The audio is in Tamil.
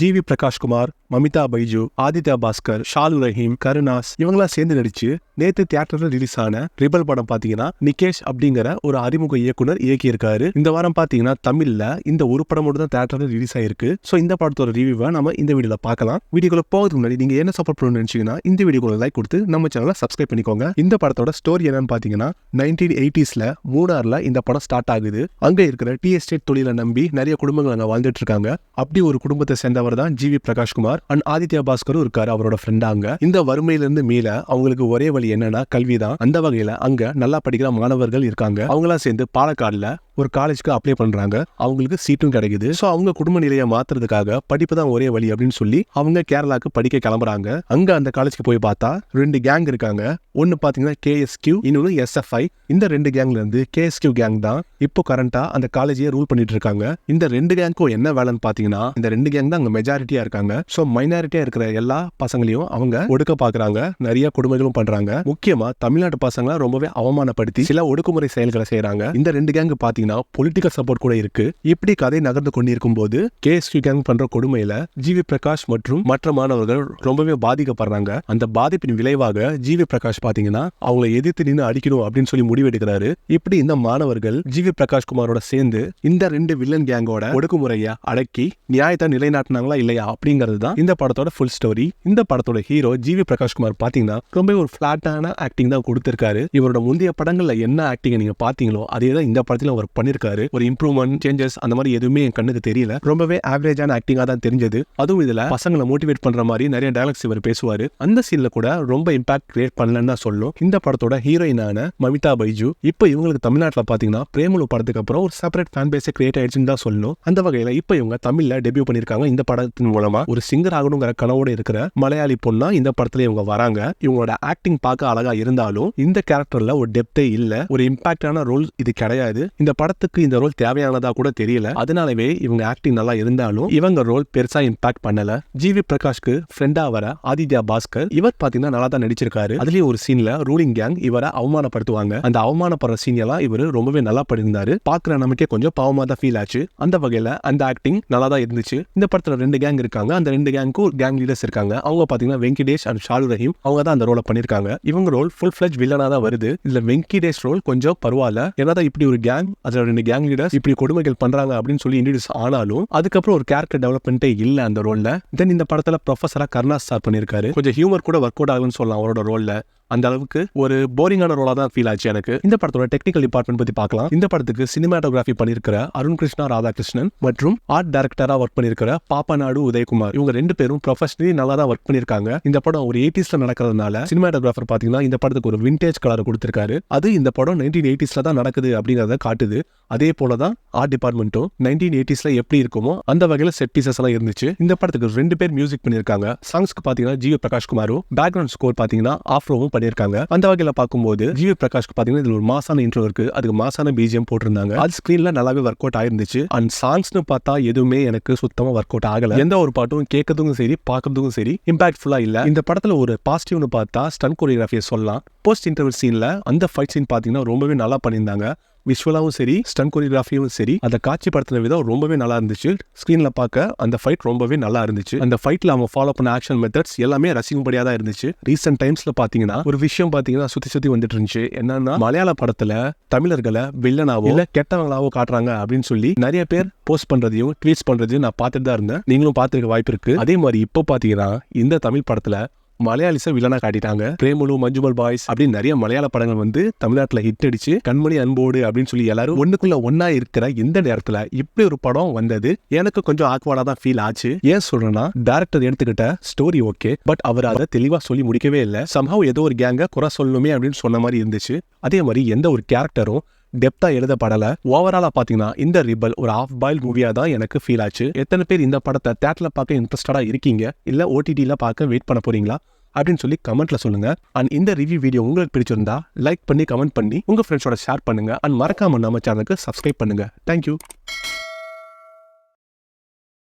ஜி வி பிரகாஷ்குமார் மமிதா பைஜு ஆதித்யா பாஸ்கர் ஷாலு ரஹீம் கருணாஸ் இவங்களாம் சேர்ந்து நடிச்சு நேத்து தியேட்டர்ல ரிலீஸ் ஆன ரிபல் படம் பாத்தீங்கன்னா நிகேஷ் அப்படிங்கிற ஒரு அறிமுக இயக்குனர் இயக்கியிருக்காரு. இந்த வாரம் பாத்தீங்கன்னா தமிழ்ல இந்த ஒரு படம் மட்டும் தான் தியேட்டர்ல ரிலீஸ் ஆயிருக்கு. சோ இந்த படத்தோட ரிவியூவை நம்ம இந்த வீடியோல பார்க்கலாம் வீடியோக்குள்ள போகிறதுக்கு முன்னாடி நீங்க என்ன சப்போர்ட் பண்ணணும்னு நினைச்சீங்கன்னா இந்த வீடியோக்குள்ள லைக் கொடுத்து நம்ம சேனலை சப்ஸ்கிரைப் பண்ணிக்கோங்க. இந்த படத்தோட ஸ்டோரி என்னன்னு பாத்தீங்கன்னா நைன்டீன் எயிட்டிஸ்ல மூணார்ல இந்த படம் ஸ்டார்ட் ஆகுது. அங்க இருக்கிற டி எஸ்டேட் தொழிலை நம்பி நிறைய குடும்பங்கள் அங்க வாழ்ந்துட்டு இருக்காங்க. அப்படி ஒரு குடும்பத்தை சேர்ந்த சேர்ந்தவர் தான் G V Prakashkumar and Aditya பாஸ்கரும் இருக்காரு அவரோட ஃப்ரெண்டாங்க இந்த வறுமையிலிருந்து மீள அவங்களுக்கு ஒரே வழி என்னன்னா கல்வி தான் அந்த வகையில அங்க நல்லா படிக்கிற மாணவர்கள் இருக்காங்க. அவங்களாம் சேர்ந்து பாலக்காடுல ஒரு காலேஜ்க்கு அப்ளை பண்றாங்க. அவங்களுக்கு சீட்டும் கிடைக்குது. ஸோ அவங்க குடும்ப நிலையை மாத்துறதுக்காக படிப்பு தான் ஒரே வழி அப்படின்னு சொல்லி அவங்க கேரளாக்கு படிக்க கிளம்புறாங்க. அங்க அந்த காலேஜ்க்கு போய் பார்த்தா ரெண்டு கேங் இருக்காங்க. ஒன்னு பாத்தீங்கன்னா கேஎஸ்கியூ இன்னொன்னு எஸ்எஃப்ஐ இந்த ரெண்டு கேங்ல இருந்து கேஎஸ்கியூ கேங் தான் இப்போ கரண்டா அந்த காலேஜையே ரூல் பண்ணிட்டு இருக்காங்க. இந்த ரெண்டு கேங்க்கும் என்ன வேலைன்னு பாத்தீங்கன்னா இந்த ரெண்டு கேங் தான் அங்க மெஜாரிட்டியா இருக்காங்க. ஸோ மைனாரிட்டியா இருக்கிற எல்லா பசங்களையும் அவங்க ஒடுக்க பாக்குறாங்க. நிறைய கொடுமைகளும் பண்றாங்க. முக்கியமா தமிழ்நாட்டு பசங்களை ரொம்பவே அவமானப்படுத்தி சில ஒடுக்குமுறை செயல்களை செய்யறாங்க இந்த ரெண்டு கேங்கு பாத்தீங்கன்னா பொலிட்டிக்கல் சப்போர்ட் கூட இருக்கு. இப்படி கதை நகர்ந்து கொண்டிருக்கும் போது கேஎஸ்கியூ கேங் பண்ற கொடுமையில ஜிவி பிரகாஷ் மற்றும் மற்ற மாணவர்கள் ரொம்பவே பாதிக்கப்படுறாங்க. அந்த பாதிப்பின் விளைவாக ஜிவி பிரகாஷ் பாத்தீங்கன்னா அவங்களை எதிர்த்து நின்று அடிக்கணும் அப்படின்னு சொல்லி முடிவெடுக்கிறாரு. இப்படி இந்த மாணவர்கள் ஜிவி பிரகாஷ் குமாரோட சேர்ந்து இந்த ரெண்டு வில்லன் கேங்கோட ஒடுக்குமுறையை அடக்கி நியாயத்தை காட்டினாங்களா இல்லையா அப்படிங்கிறது தான் இந்த படத்தோட ஃபுல் ஸ்டோரி இந்த படத்தோட ஹீரோ ஜிவி பிரகாஷ் குமார் பாத்தீங்கன்னா ரொம்ப ஒரு ஃபிளாட்டான ஆக்டிங் தான் கொடுத்திருக்காரு. இவரோட முந்தைய படங்கள்ல என்ன ஆக்டிங் நீங்க பாத்தீங்களோ அதே தான் இந்த படத்துல அவர் பண்ணிருக்காரு. ஒரு இம்ப்ரூவ்மெண்ட் சேஞ்சஸ் அந்த மாதிரி எதுவுமே என் கண்ணுக்கு தெரியல. ரொம்பவே ஆவரேஜான ஆக்டிங்கா தான் தெரிஞ்சது. அதுவும் இதுல பசங்களை மோட்டிவேட் பண்ற மாதிரி நிறைய டைலாக்ஸ் இவர் பேசுவாரு. அந்த சீன்ல கூட ரொம்ப இம்பாக்ட் கிரியேட் பண்ணலன்னு தான் சொல்லும். இந்த படத்தோட ஹீரோயினான மமிதா பைஜு இப்போ இவங்களுக்கு தமிழ்நாட்டில் பாத்தீங்கன்னா பிரேமலு படத்துக்கு அப்புறம் ஒரு செப்பரேட் ஃபேன் பேஸை கிரியேட் ஆயிடுச்சுன்னு தான் சொல்லணும் அந்த வகையில இப்போ இவங்க தமிழ்ல டெபியூ பண்ணிருக்காங்க. இந்த படத்தின் மூலமா ஒரு சிங்கர் ஆகணுங்கிற கனவோட இருக்கிற மலையாளி பொண்ணா இந்த படத்துல இவங்க வராங்க. இவங்களோட ஆக்டிங் பார்க்க அழகா இருந்தாலும் இந்த கேரக்டர்ல ஒரு டெப்தே இல்ல ஒரு இம்பாக்டான ரோல் இது கிடையாது. இந்த படத்துக்கு இந்த ரோல் தேவையானதா கூட தெரியல. அதனாலவே இவங்க ஆக்டிங் நல்லா இருந்தாலும் இவங்க ரோல் பெருசா இம்பாக்ட் பண்ணல. ஜிவி பிரகாஷ்க்கு ஃப்ரெண்டா வர ஆதித்யா பாஸ்கர் இவர் பாத்தீங்கன்னா நல்லா தான் நடிச்சிருக்காரு. அதுலயும் ஒரு சீன்ல ரூலிங் கேங் இவரை அவமானப்படுத்துவாங்க. அந்த அவமானப்படுற சீன் எல்லாம் இவர் ரொம்பவே நல்லா பண்ணியிருந்தாரு. பாக்குற நமக்கே கொஞ்சம் பாவமா தான் ஃபீல் ஆச்சு. அந்த வகையில அந்த ஆக்டிங் நல்லா தான் இருந்துச்சு. இந்த படத்துல ரெண்டு கேங் இருக்காங்க. அந்த ரெண்டு கேங்க்கும் கேங் லீடர்ஸ் இருக்காங்க. அவங்க பாத்தீங்கன்னா வெங்கடேஷ் அண்ட் ஷாலு ரஹீம். அவங்க தான் அந்த ரோலை பண்ணியிருக்காங்க இவங்க ரோல் ஃபுல் ஃபிளஜ் வில்லனா தான் வருது. இதுல வெங்கடேஷ் ரோல் கொஞ்சம் பரவாயில்ல. ஏன்னா தான் இப்படி ஒரு கேங் அதில் ரெண்டு கேங் லீடர்ஸ் இப்படி கொடுமைகள் பண்றாங்க அப்படின்னு சொல்லி இன்ட்ரடியூஸ் ஆனாலும் அதுக்கப்புறம் ஒரு கேரக்டர் டெவலப்மெண்ட்டே இல்லை அந்த ரோலில் தென் இந்த படத்தில் ப்ரொஃபஸராக கருணாஸ் சார் பண்ணிருக்காரு. கொஞ்சம் ஹியூமர் கூட ஒர்க் அவுட் ஆகுன்னு சொல்லலாம் அவரோட ரோலில் அந்த அளவுக்கு ஒரு போரிங்கான ரோலா தான் ஃபீல் ஆச்சு எனக்கு. இந்த படத்தோட டெக்னிக்கல் டிபார்ட்மெண்ட் பத்தி பார்க்கலாம். இந்த படத்துக்கு சினிமாட்டோகிராஃபி பண்ணிருக்கிற அருண் கிருஷ்ணா ராதாகிருஷ்ணன் மற்றும் ஆர்ட் டைரக்டரா ஒர்க் பண்ணிருக்கிற பாப்பநாடு உதயகுமார். இவங்க ரெண்டு பேரும் ப்ரொஃபஷனலி நல்லா தான் ஒர்க் பண்ணிருக்காங்க இந்த படம் ஒரு எயிட்டிஸ்ல நடக்கிறதுனால சினிமாட்டோகிராஃபர் பாத்தீங்கன்னா இந்த படத்துக்கு ஒரு விண்டேஜ் கலர் கொடுத்திருக்காரு. அது இந்த படம் நைன்டீன் எயிட்டிஸ்ல தான் நடக்குது அப்படிங்கறத காட்டுது. அதே போல தான் ஆர்ட் டிபார்ட்மெண்ட்டும் நைன்டீன் எயிட்டிஸ்ல எப்படி இருக்குமோ அந்த வகையில செட் பீசஸ் எல்லாம் இருந்துச்சு. இந்த படத்துக்கு ரெண்டு பேர் மியூசிக் பண்ணிருக்காங்க சாங்ஸ்க்கு பாத்தீங்கன்னா ஜிவி பிரகாஷ் குமாரும் பேக்ரவுண்ட் ஸ்கோர் பாத்தீங்கன்னா ஆஃப்ரோவும் பண்ணியிருக்காங்க. அந்த வகையில் பார்க்கும்போது ஜிவி பிரகாஷ்க்கு பார்த்தீங்கன்னா இதில் ஒரு மாசான இன்ட்ரோ இருக்கு. அதுக்கு மாசான பிஜிஎம் போட்டிருந்தாங்க. அது ஸ்க்ரீனில் நல்லாவே ஒர்க் அவுட் ஆயிருந்துச்சு. அண்ட் சாங்ஸ்னு பார்த்தா எதுவுமே எனக்கு சுத்தமாக ஒர்க் அவுட் ஆகல. எந்த ஒரு பாட்டும் கேட்கறதுக்கும் சரி பார்க்கறதுக்கும் சரி இம்பாக்ட்ஃபுல்லாக இல்லை. இந்த படத்தில் ஒரு பாசிட்டிவ்னு பார்த்தா ஸ்டன் கோரியோகிராஃபியை சொல்லலாம். போஸ்ட் இன்டர்வல் சீனில் அந்த ஃபைட் சீன் பார்த்தீங்கன்னா ரொம்பவே நல்லா பண்ணியிருந்தாங்க. விஷுவலாவும் சரி ஸ்டன் கொரியோகிராஃபியும் சரி அதை காட்சிப்படுத்தின விதம் ரொம்பவே நல்லா இருந்துச்சு. ஸ்க்ரீன்ல பார்க்க அந்த ஃபைட் ரொம்பவே நல்லா இருந்துச்சு. அந்த ஃபைட்ல அவங்க ஃபாலோ பண்ண ஆக்ஷன் மெத்தட்ஸ் எல்லாமே ரசிக்கும்படியா தான் இருந்துச்சு. ரீசெண்ட் டைம்ஸ்ல பாத்தீங்கன்னா ஒரு விஷயம் பாத்தீங்கன்னா சுத்தி சுத்தி வந்துட்டு இருந்துச்சு. என்னன்னா மலையாள படத்துல தமிழர்களை வில்லனாவோ இல்ல. கெட்டவங்களாவோ காட்டுறாங்க அப்படின்னு சொல்லி நிறைய பேர் போஸ்ட் பண்றதையும் ட்வீட்ஸ் பண்றதையும் நான் பார்த்துட்டு தான் இருந்தேன். நீங்களும் பார்த்துருக்க வாய்ப்பு இருக்கு. அதே மாதிரி இப்போ பாத்தீங்கன்னா இந்த தமிழ் படத்துல மலையாளிஸ வில்லனா காட்டிட்டாங்க. பிரேமலு மஞ்சுமல் பாய்ஸ் அப்படின்னு நிறைய மலையாள படங்கள் வந்து தமிழ்நாட்டுல ஹிட் அடிச்சு கண்மணி அன்போடு அப்படின்னு சொல்லி எல்லாரும் ஒண்ணுக்குள்ள ஒன்னா இருக்கிற இந்த நேரத்துல இப்படி ஒரு படம் வந்தது. எனக்கு கொஞ்சம் ஆக்வார்டா தான் ஃபீல் ஆச்சு. ஏன் சொல்றேன்னா டேரக்டர் எடுத்துக்கிட்ட ஸ்டோரி ஓகே பட் அவர் அதை தெளிவா சொல்லி முடிக்கவே இல்லை. சம்ஹவ் ஏதோ ஒரு கேங்க குறை சொல்லணுமே அப்படின்னு சொன்ன மாதிரி இருந்துச்சு. அதே மாதிரி எந்த ஒரு கேரக்டரும் டெப்தா எழுதப்படல ஓவராலா பாத்தீங்கன்னா இந்த ரிபல் ஒரு ஆஃப் பாயில் மூவியா தான் எனக்கு ஃபீல் ஆச்சு. எத்தனை பேர் இந்த படத்தை தேட்டர்ல பார்க்க இன்ட்ரெஸ்டடா இருக்கீங்க? இல்ல ஓடிடில பார்க்க வெயிட் பண்ண போறீங்களா? அப்படின்னு சொல்லி கமெண்ட்ல சொல்லுங்க. அண்ட் இந்த ரிவ்யூ வீடியோ உங்களுக்கு பிடிச்சிருந்தா லைக் பண்ணி கமெண்ட் பண்ணி உங்க ஃப்ரெண்ட்ஸோட ஷேர் பண்ணுங்க. அண்ட் மறக்காம நம்ம சேனலுக்கு சப்ஸ்கிரைப் பண்ணுங்க. தேங்க்யூ